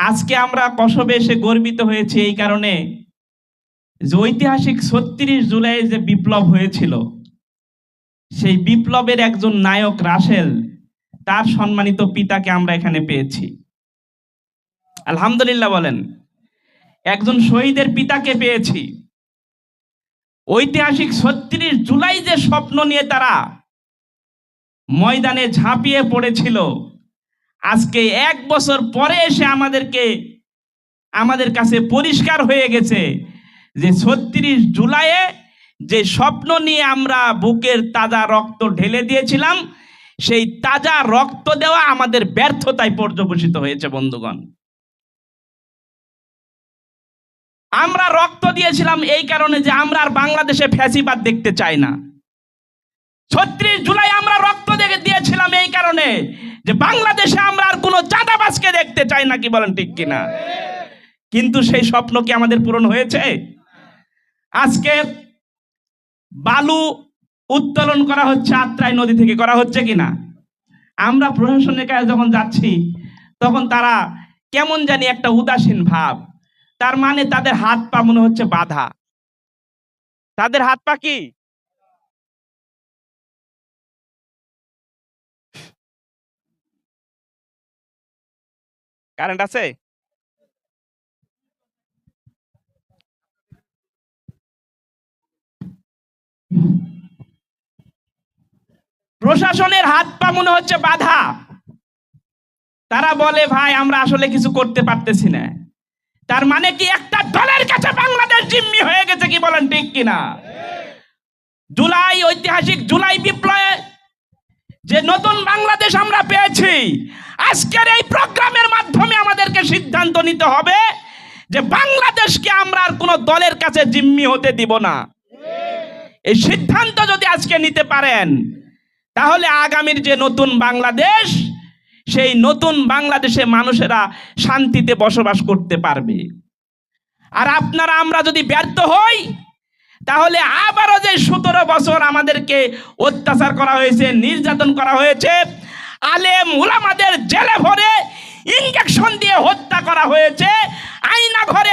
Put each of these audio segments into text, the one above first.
আজকে আমরা কসবে এসে গর্বিত হয়েছি এই কারণে যে ঐতিহাসিক ছত্রিশ জুলাই যে বিপ্লব হয়েছিল, সেই বিপ্লবের একজন নায়ক রাসেল, তার সম্মানিত পিতাকে আমরা এখানে পেয়েছি। আলহামদুলিল্লাহ বলেন, একজন শহীদের পিতাকে পেয়েছি। ঐতিহাসিক ছত্রিশ জুলাই যে স্বপ্ন নিয়ে তারা ময়দানে ঝাঁপিয়ে পড়েছিল আজকে এক বছর পরে এসে আমাদেরকে, আমাদের কাছে পরিষ্কার হয়ে গেছে যে ছত্রিশ জুলাইয়ে যে স্বপ্ন নিয়ে আমরা বুকের তাজা রক্ত ঢেলে দিয়েছিলাম, সেই তাজা রক্ত দেওয়া আমাদের ব্যর্থতায় পর্যবসিত হয়েছে, বন্ধুগণ। আমরা রক্ত দিয়েছিলাম এই কারণে যে আমরা আর বাংলাদেশে ফ্যাসিবাদ দেখতে চাই না। ছত্রিশ জুলাই আমরা রক্ত দেখে দিয়েছিলাম এই কারণে যে বাংলাদেশে আমরা আর কোনো চাঁদাবাজকে দেখতে চাই না কি বলেন ঠিক কিনা? কিন্তু সেই স্বপ্ন কি আমাদের পূরণ হয়েছে? আজকে বালু উত্তোলন করা হচ্ছে আত্রাই নদী থেকে, করা হচ্ছে কিনা? আমরা প্রশাসনের কাছে যখন যাচ্ছি, তখন তারা কেমন জানি একটা উদাসীন ভাব। তার মানে তাদের হাত পা মনে হচ্ছে বাধা। তাদের হাত পা কি? কারেন্ট আছে? প্রশাসনের হাত পা মনে হচ্ছে বাধা। তারা বলে, ভাই, আমরা আসলে কিছু করতে পারতেছি না। তার মানে কি একটা দলের কাছে বাংলাদেশ জিম্মি হয়ে গেছে কি বলেন ঠিক কিনা? জুলাই ঐতিহাসিক জুলাই বিপ্লবে যে নতুন বাংলাদেশ আমরা পেয়েছি। আজকের এই প্রোগ্রামের মাধ্যমে আমাদেরকে সিদ্ধান্ত নিতে হবে যে বাংলাদেশকে আমরা আর কোনো দলের কাছে জিম্মি হতে দিব না। এই সিদ্ধান্ত যদি আজকে নিতে পারেন, তাহলে আগামীর যে নতুন বাংলাদেশ, সেই নতুন বাংলাদেশে মানুষেরা শান্তিতে বসবাস করতে পারবে। আর আপনারা, আমরা যদি ব্যর্থ হই তাহলে আবারও যে সতেরো বছর আমাদেরকে অত্যাচার করা হয়েছে, নির্যাতন করা হয়েছে আলে মুলামাদের জেলে ভরে ইঞ্জেকশন দিয়ে হত্যা করা হয়েছে আইনা ঘরে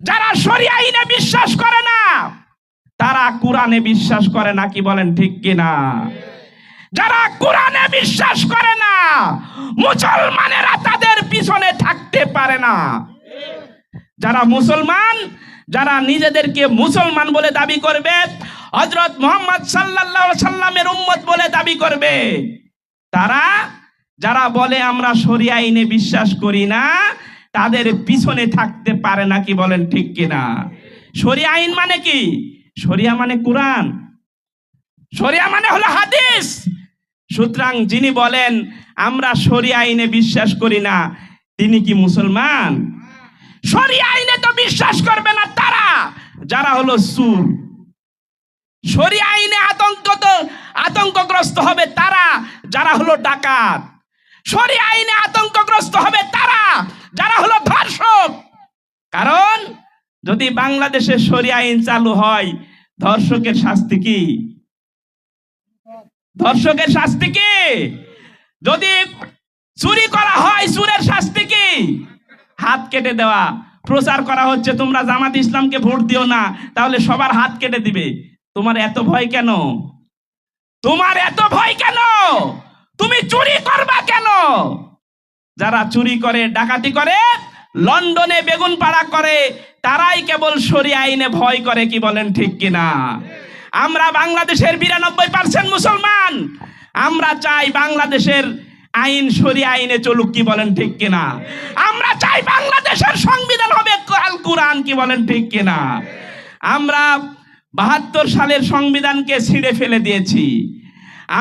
যারা শরিয়া আইনে বিশ্বাস করে না, তারা কোরআনে বিশ্বাস করে না, কি বলেন ঠিক কিনা? যারা কোরআনে বিশ্বাস করে না, মুসলমানেরা তাদের পিছনে থাকতে পারে না। যারা মুসলমান, যারা নিজেদেরকে মুসলমান বলে দাবি করবে হজরত মোহাম্মদ আলাইহি সাল্লামের উম্মত বলে দাবি করবে, তারা যারা বলে আমরা শরিয়া আইনে বিশ্বাস করি না তাদের পিছনে থাকতে পারে না, কি বলেন ঠিক কিনা? শরিয়া আইন মানে কি? শরিয়া মানে কোরআন। শরিয়া মানে হলো হাদিস। সুতরাং যিনি বলেন, আমরা শরিয়া আইনে বিশ্বাস করি না, তিনি কি মুসলমান? শরিয়া আইনে তো বিশ্বাস করবে না তারা, যারা হলো সুর। শরিয়া আইনে আতঙ্ক তো, আতঙ্কগ্রস্ত হবে তারা, যারা হলো ডাকাত। শরিয়া আইনে আতঙ্কগ্রস্ত হবে তারা যারা হলো ধর্ষক কারণ যদি বাংলাদেশে শরিয়া আইন চালু হয়, ধর্ষকের শাস্তি কি? ধর্ষকের শাস্তি কি? যদি চুরি করা হয়, চুরের শাস্তি কি? হাত কেটে দেওয়া। প্রচার করা হচ্ছে, তোমরা জামাত ইসলামকে ভোট দিও না, তাহলে সবার হাত কেটে দিবে। তোমার এত ভয় কেন? তোমার এত ভয় কেন? তুমি চুরি করবা কেন? যারা চুরি করে, ডাকাতি করে, লন্ডনে বেগুন পাড়া করে, তারাই কেবল সরি আইনে ভয় করে, কি বলেন ঠিক কিনা? আমরা বাংলাদেশের বিরানব্বই পার্সেন্ট মুসলমান। আমরা চাই বাংলাদেশের আইন সরি আইনে চলুক, কি বলেন ঠিক কিনা? আমরা চাই বাংলাদেশের সংবিধান হবে আল কুরআন, কি বলেন ঠিক কিনা? আমরা বাহাত্তর সালের সংবিধানকে ছিঁড়ে ফেলে দিয়েছি।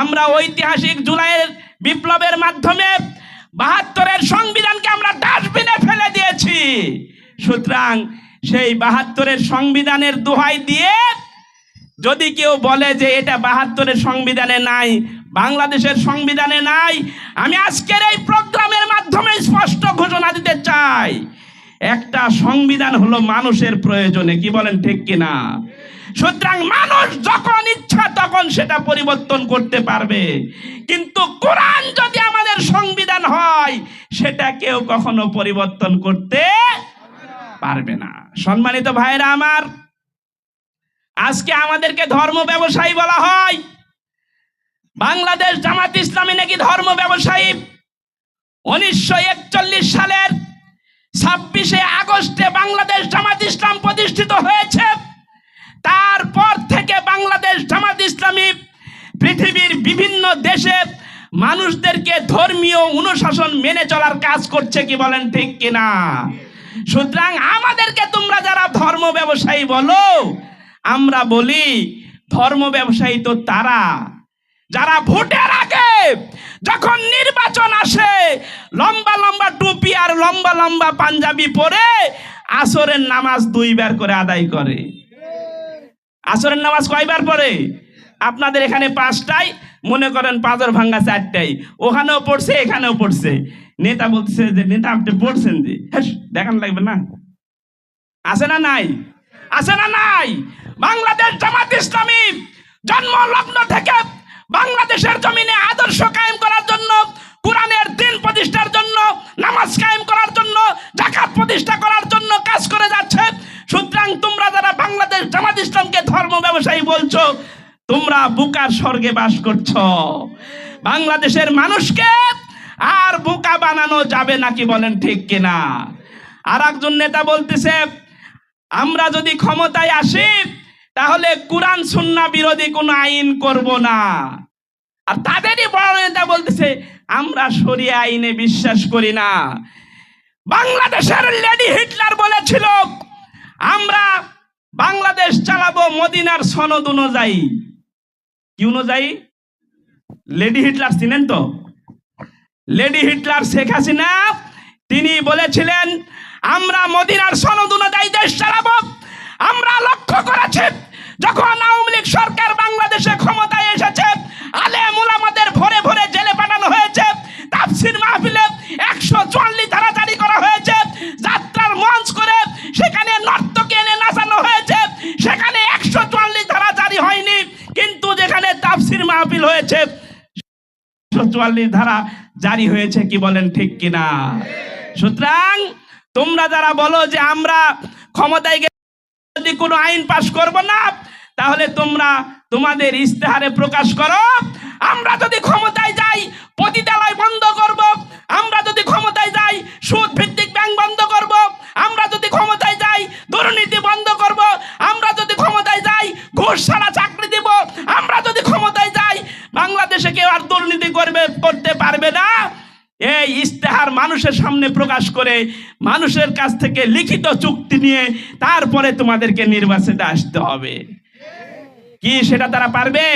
আমরা ঐতিহাসিক জুলাইয়ের বিপ্লবের মাধ্যমে বাহাত্তরের সংবিধানকে আমরা ডাস্টবিনে ফেলে দিয়েছি। সুতরাং সেই বাহাত্তরের সংবিধানের দোহাই দিয়ে যদি কেউ বলে যে এটা বাহাত্তরের সংবিধানে নাই, বাংলাদেশের সংবিধানে নাই, আমি আজকের এই প্রোগ্রামের মাধ্যমে স্পষ্ট ঘোষণা দিতে চাই। একটা সংবিধান হলো মানুষের প্রয়োজনে, কি বলেন ঠিক কিনা? সুতরাং মানুষ যখন ইচ্ছা তখন সেটা পরিবর্তন করতে পারবে। কিন্তু কোরআন যদি আমাদের সংবিধান হয়, সেটা কেউ কখনো পরিবর্তন করতে পারবে না। সম্মানিত ভাইরা আমার, আজকে আমাদেরকে ধর্ম ব্যবসায়ী বলা হয়। বাংলাদেশ জামাত ইসলামী নাকি ধর্ম ব্যবসায়ী? উনিশশো একচল্লিশ সালের ছাব্বিশে আগস্টে বাংলাদেশ জামাত ইসলাম প্রতিষ্ঠিত হয়েছে। তারপর থেকে বাংলাদেশ জামাত ইসলামী পৃথিবীর বিভিন্ন দেশে মানুষদেরকে ধর্মীয় অনুশাসন মেনে চলার কাজ করছে কি বলেন ঠিক কিনা? সুতরাং আমাদেরকে তোমরা যারা ধর্ম ব্যবসায়ী বলো, আমরা বলি ধর্ম ব্যবসায়ী তো তারা। যারা ভোটের আগে যখন নির্বাচন আসে, লম্বা লম্বা টুপি আর লম্বা লম্বা পাঞ্জাবি পরে আসরের নামাজ দুইবার করে আদায় করে। আসরের নামাজ কয়বার পরে আপনাদের এখানে পাঁচটাই, মনে করেন পাঁচর ভাঙ্গা চারটাই। ওখানেও পড়ছে, এখানেও পড়ছে। নেতা বলছে যে, নেতা, আপনি পড়ছেন যে? দেখান লাগবে না। আছে না নাই? আছে না নাই? বাংলাদেশ জামাত ইসলামী জন্ম লগ্ন থেকে বাংলাদেশের জমিনে আদর্শ কায়েম করার জন্য, কোরআনের দিন প্রতিষ্ঠার জন্য, নামাজ কায়েম করার জন্য জাকাত প্রতিষ্ঠা করার জন্য কাজ করে যাচ্ছে। সুতরাং তোমরা যারা বাংলাদেশ জামাত ইসলামকে ধর্ম ব্যবসায়ী বলছো, তোমরা বুকার স্বর্গে বাস করছ। বাংলাদেশের মানুষকে আর বোকা বানানো যাবে নাকি বলেন ঠিক কিনা? আর একজন নেতা বলতেছে, আমরা যদি ক্ষমতায় আসি, তাহলে কোরআন সুন্না বিরোধী কোনো আইন করব না। আর তাদেরই বড় নেতা বলতেছে, আমরা সরিয়ে আইনে বিশ্বাস করি না। বাংলাদেশের লেডি হিটলার বলেছিল আমরা বাংলাদেশ চালাবো মদিনার সনদ অনুযায়ী। কি অনুযায়ী? লেডি হিটলার চিনেন তো? লেডি হিটলার শেখ হাসিনা তিনি বলেছিলেন, আমরা মদিনার সনদ অনুযায়ী দেশ চালাবো। আমরা লক্ষ্য করেছি চুয়াল্লিশ ধারা জারি হয়েছে, কি বলেন ঠিক কিনা? সুতরাং তোমরা যারা বলো যে আমরা ক্ষমতায় যদি কোনো আইন পাশ করব না, তাহলে তোমরা তোমাদের ইস্তেহারে প্রকাশ করো। আমরা যদি ক্ষমতায় যাই, পতিতালয় বন্ধ করব। আমরা যদি ক্ষমতায় যাই সুদ ভিত্তিক ব্যাংক বন্ধ করব। আমরা যদি ক্ষমতায় যাই, দুর্নীতি বন্ধ করব। আমরা যদি ক্ষমতায় যাই, ঘুষ ছাড়া বাংলাদেশে কেউ আর দুর্নীতি করবে, করতে পারবে না। এই ইস্তেহার মানুষের সামনে প্রকাশ করে, মানুষের কাছ থেকে লিখিত চুক্তি নিয়ে তারপরে তোমাদেরকে নির্বাচিত আসতে হবে। কি সেটা তারা পারবে?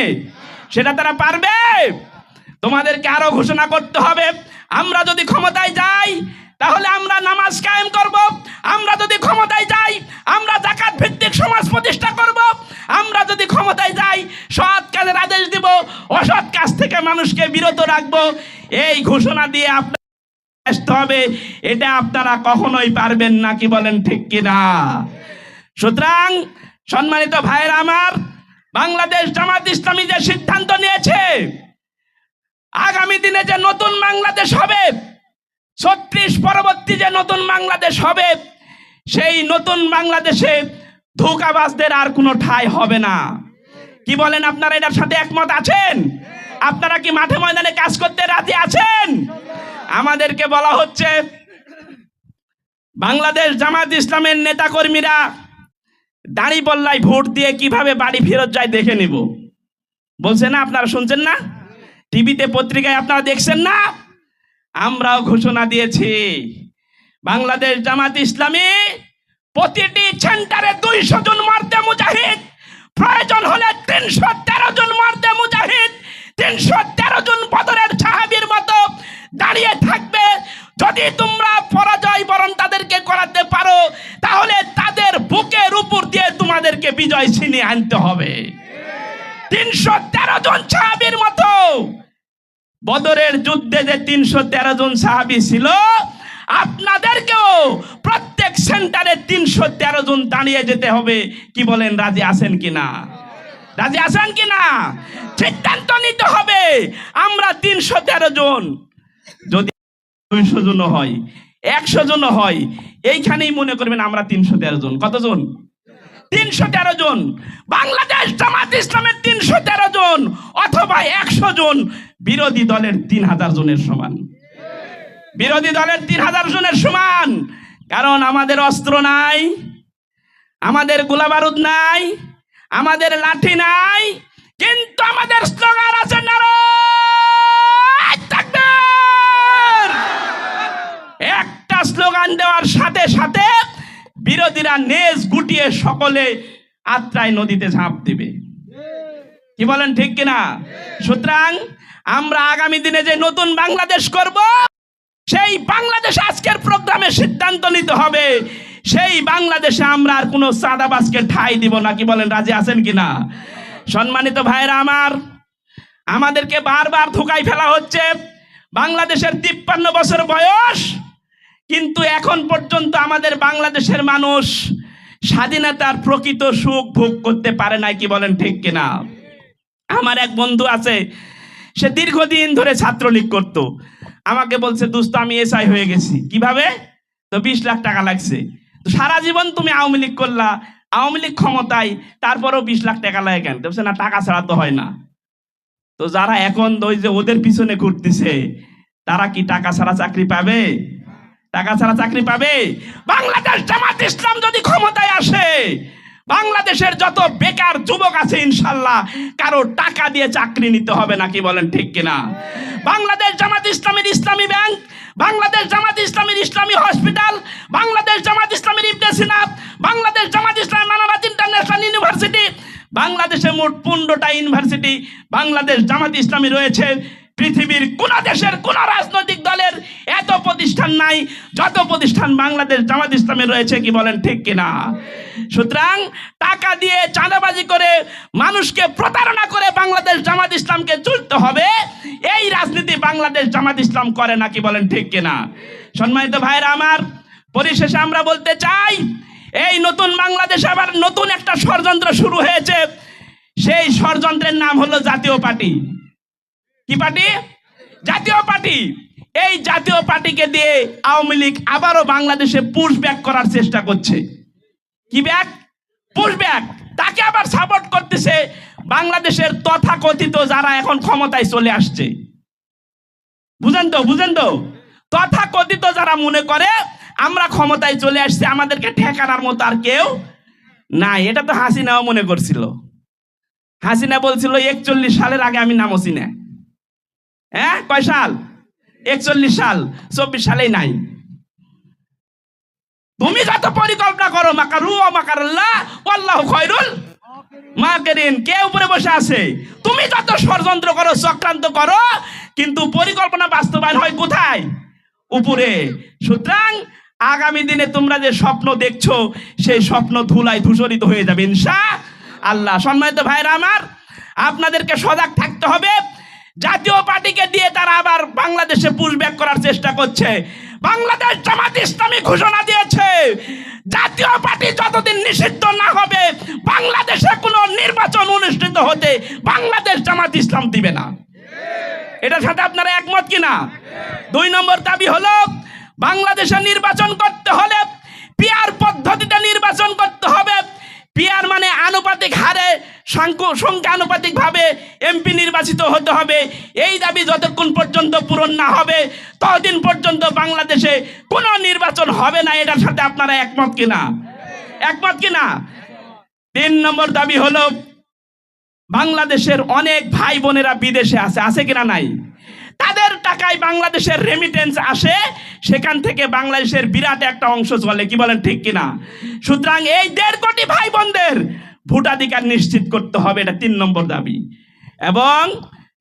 সেটা তারা পারবে? তোমাদেরকে আরও ঘোষণা করতে হবে, আমরা যদি ক্ষমতায় যাই, তাহলে আমরা নামাজ কায়েম করব। আমরা যদি ক্ষমতায় যাই, আমরা জাকাত ভিত্তিক সমাজ প্রতিষ্ঠা করব। আমরা যদি ক্ষমতায় যাই, সৎ কাজের আদেশ দিব, অসৎ কাজ থেকে মানুষকে বিরত রাখব। এই ঘোষণা দিয়ে আপনার আসতে হবে। এটা আপনারা কখনোই পারবেন না, কি বলেন, ঠিক কিনা? সুতরাং, সম্মানিত ভাইয়েরা আমার, বাংলাদেশ জামাত ইসলামী যে সিদ্ধান্ত নিয়েছে, আগামী দিনে যে নতুন বাংলাদেশ হবে, ছত্রিশ পরবর্তী যে নতুন বাংলাদেশ হবে, সেই নতুন বাংলাদেশে ধোকাবাজদের আর কোনো ঠাঁই হবে না। কি বলেন আপনারা, এটার সাথে একমত আছেন? আপনারা কি মাঠে ময়দানে কাজ করতে রাজি আছেন? আমাদেরকে বলা হচ্ছে, বাংলাদেশ জামাত ইসলামের নেতাকর্মীরা দাঁড়ি বল্লাই ভোট দিয়ে কীভাবে বাড়ি ফেরত যায় দেখে নিব। বলছে না, আপনারা শুনছেন না? টিভিতে পত্রিকায় আপনারা দেখছেন না? আমরাও ঘোষণা দিয়েছি, বাংলাদেশ জামাত ইসলামী প্রতিটি সেন্টারে দুইশো জন মারতে মুজাহিদ। প্রয়োজন হলে তিনশো তেরো জন মারতে মুজাহিদ। তিনশো তেরো জন বদরের সাহাবির মতো দাঁড়িয়ে থাকবে। যদি তোমরা পরাজয় বরণ তাদেরকে করাতে পারো, তাহলে তাদের বুকের উপর দিয়ে তোমাদেরকে বিজয় ছিনিয়ে আনতে হবে। তিনশো তেরো জন সাহাবির মতো বদরের যুদ্ধে যে তিনশো তেরো জন সাহাবি ছিল আপনাদেরকেও প্রত্যেক সেন্টারে তিনশো তেরো জন দাঁড়িয়ে যেতে হবে। কি বলেন, রাজি আছেন কিনা রাজি আছেন কিনা সিদ্ধান্ত নিতে হবে, আমরা তিনশো তেরো জন। যদি দুইশো জন হয়, একশো জন হয়, এইখানেই মনে করবেন আমরা তিনশো তেরো জন। কতজন? তিনশো তেরো জন। বাংলাদেশ জামাত ইসলামের তিনশো তেরো জন, অথবা একশো জন। বিরোধী দলের তিন হাজার জনের সমান। বিরোধী দলের তিন হাজার জনের সমান। কারণ আমাদের অস্ত্র নাই, আমাদের গোলাবারুদ নাই, আমাদের লাঠি নাই, কিন্তু আমাদের স্লোগান আছে! একটা স্লোগান দেওয়ার সাথে সাথে বিরোধীরা নেজ গুটিয়ে সকলে আত্রায় নদীতে ঝাঁপ দিবে। কি বলেন ঠিক কিনা? সুতরাং আমরা আগামী দিনে যে নতুন বাংলাদেশ করব সেই বাংলাদেশ আজকের প্রোগ্রামে সিদ্ধান্ত নিতে হবে। সেই বাংলাদেশে আমরা আর কোনো চাঁদাবাজকে ঠাই দিব না। কি বলেন, রাজি আছেন কিনা সম্মানিত ভাইরা আমার, আমাদেরকে বারবার ধোকায় ফেলা হচ্ছে। বাংলাদেশের তিপ্পান্ন বছর বয়স, কিন্তু এখন পর্যন্ত আমাদের বাংলাদেশের মানুষ স্বাধীনতার প্রকৃত সুখ ভোগ করতে পারে নাই, কি বলেন, ঠিক কিনা আমার এক বন্ধু আছে, সে দীর্ঘদিন ধরে ছাত্রলীগ করত। আমাকে বলছে, দোস্ত, আমি এসআই হয়ে গেছি। কীভাবে? তো বিশ লাখ টাকা লাগছে। সারা জীবন তুমি আওয়ামী লীগ করলা, আওয়ামী লীগ ক্ষমতায়, তারপরেও বিশ লাখ টাকা লাগে কেন? বলছে, না, টাকা ছাড়া তো হয় না। তো যারা এখন ওই যে ওদের পিছনে ঘুরতেছে, তারা কি টাকা ছাড়া চাকরি পাবে? টাকা ছাড়া চাকরি পাবে? বাংলাদেশ জামাত ইসলাম যদি ক্ষমতায় আসে বাংলাদেশের যত বেকার যুবক আছে ইনশাল্লাহ, কারও টাকা দিয়ে চাকরি নিতে হবে নাকি বলেন ঠিক কিনা? বাংলাদেশ জামাত ইসলামের ইসলামী ব্যাংক, বাংলাদেশ জামাত ইসলামের ইসলামী হসপিটাল, বাংলাদেশ জামাত ইসলামের ইবনে বাংলাদেশ জামাত ইসলামী মানবাদ ইন্টারন্যাশনাল ইউনিভার্সিটি, বাংলাদেশে মোট পনেরোটা ইউনিভার্সিটি বাংলাদেশ জামাত ইসলামী রয়েছে। পৃথিবীর কোন দেশের, কোন রাজনৈতিক দলের এত প্রতিষ্ঠান নাই, যত প্রতিষ্ঠান বাংলাদেশ, জামাত ইসলামে রয়েছে কি বলেন ঠিক কিনা? সুতরাং টাকা দিয়ে চাঁদাবাজি করে মানুষকে প্রতারণা করে বাংলাদেশ, জামাত ইসলামকে চলতে হবে, এই রাজনীতি বাংলাদেশ, জামাত ইসলাম করে নাকি বলেন ঠিক কিনা? সম্মানিত ভাইরা আমার, পরিশেষে আমরা বলতে চাই, এই নতুন বাংলাদেশে আবার নতুন একটা ষড়যন্ত্র শুরু হয়েছে। সেই ষড়যন্ত্রের নাম হলো জাতীয় পার্টি। কি পার্টি? জাতীয় পার্টি। এই জাতীয় পার্টিকে দিয়ে আওয়ামী লীগ আবারও বাংলাদেশে পুশ ব্যাক করার চেষ্টা করছে। কি ব্যাক পুশ ব্যাক তাকে আবার সাপোর্ট করতেছে বাংলাদেশের তথাকথিত যারা এখন ক্ষমতায় চলে আসছে। বুঝেন তো বুঝেন তো? তথাকথিত যারা মনে করে, আমরা ক্ষমতায় চলে আসছি, আমাদেরকে ঠেকানোর মতো আর কেউ নাই। এটা তো হাসিনাও মনে করছিল। হাসিনা বলছিল, একচল্লিশ সালের আগে আমি নামছি চিনে হ্যাঁ কয় সাল? একচল্লিশ সাল, চব্বিশ সালেই নাই। তুমি যত পরিকল্পনা করো, মাকারু ও মাকারুল্লাহ আল্লাহ খয়রুল মাকেরিন। কে উপরে বসে আছে? তুমি যত ষড়যন্ত্র করো, চক্রান্ত করো, কিন্তু পরিকল্পনা বাস্তবায়ন হয় কোথায়? উপরে। সুতরাং আগামী দিনে তোমরা যে স্বপ্ন দেখছ, সেই স্বপ্ন ধুলায় ধূসরিত হয়ে যাবে, ইনশা আল্লাহ। সম্মানিত ভাইরা আমার, আপনাদেরকে সজাগ থাকতে হবে। জাতীয় পার্টিকে দিয়ে তারা আবার বাংলাদেশে পুশব্যাক করার চেষ্টা করছে। বাংলাদেশ জামাত ইসলামী ঘোষণা দিয়েছে, জাতীয় পার্টি যতদিন নিষিদ্ধ না হবে, বাংলাদেশে কোনো নির্বাচন অনুষ্ঠিত হতে বাংলাদেশ জামাত ইসলাম দিবে না। এটার সাথে আপনারা একমত কিনা? দুই নম্বর দাবি হলো, বাংলাদেশে নির্বাচন করতে হলে পিয়ার পদ্ধতিতে নির্বাচন করতে হবে। পিয়ার মানে আনুপাতিক হারে সংখ্য- সংখ্যানুপাতিক ভাবে এমপি নির্বাচিত হতে হবে। এই দাবি যতক্ষণ পর্যন্ত পূরণ না হবে, ততদিন পর্যন্ত বাংলাদেশে কোনো নির্বাচন হবে না। এটার সাথে আপনারা একমত কিনা? একমত কিনা? তিন নম্বর দাবি হলো, বাংলাদেশের অনেক ভাই বোনেরা বিদেশে আছে আছে কিনা নাই? তাদের টাকায় বাংলাদেশের রেমিটেন্স আসে, সেখান থেকে বাংলাদেশের বিরাট একটা অংশ চলে। কি বলেন, ঠিক কিনা? সুতরাং এই দেড় কোটি ভাই বোনদের ভোটাধিকার নিশ্চিত করতে হবে, এটা তিন নম্বর দাবি। এবং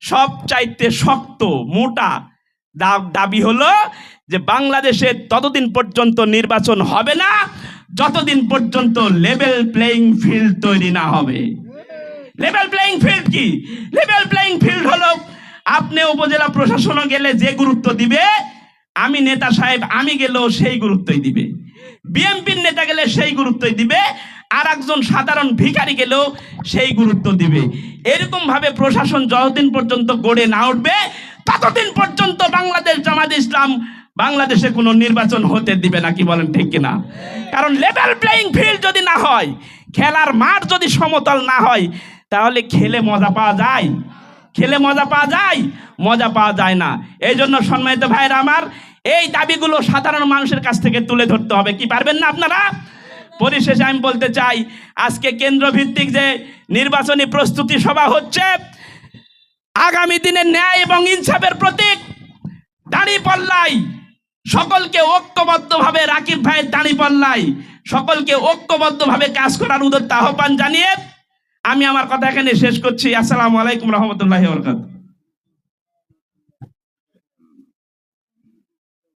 সব চাইতে শক্ত, মোটা দাবি হলো যে বাংলাদেশে ততদিন পর্যন্ত নির্বাচন হবে না, যতদিন পর্যন্ত লেভেল প্লেইং ফিল্ড তৈরি না হবে। লেভেল প্লেইং ফিল্ড কি? লেভেল প্লেইং ফিল্ড হলো আপনি উপজেলা প্রশাসনে গেলে যে গুরুত্ব দিবে, আমি নেতা সাহেব, আমি গেলেও সেই গুরুত্বই দিবে। বিএনপির নেতা গেলে সেই গুরুত্বই দিবে আর একজন সাধারণ ভিখারি গেলেও সেই গুরুত্ব দিবে। এরকম ভাবে প্রশাসন যতদিন পর্যন্ত গড়ে না উঠবে, ততদিন পর্যন্ত বাংলাদেশ, জামাত ইসলাম বাংলাদেশে কোনো নির্বাচন হতে দিবে না, কি বলেন ঠিক কিনা? কারণ লেভেল প্লেইং ফিল্ড যদি না হয়, খেলার মাঠ যদি সমতল না হয়, তাহলে খেলে মজা পাওয়া যায়। খেলে মজা পাওয়া যায়, মজা পাওয়া যায় না। এই জন্য সম্মানিত ভাইরা আমার, এই দাবিগুলো সাধারণ মানুষের কাছ থেকে তুলে ধরতে হবে। কি পারবেন না আপনারা? পরিশেষে আমি বলতে চাই, আজকে কেন্দ্র ভিত্তিক যে নির্বাচনী প্রস্তুতি সভা হচ্ছে, আগামী দিনে ন্যায় এবং ইনসাফের প্রতীক দাঁড়ি পল্লাই সকলকে ঐক্যবদ্ধভাবে রাকিব ভাইয়ের দাঁড়ি পল্লাই সকলকে ঐক্যবদ্ধভাবে কাজ করার উদত্ত আহ্বান জানিয়ে আমি আমার কথা এখানে শেষ করছি। আসসালামু আলাইকুম রহমতুল্লাহ বরকাত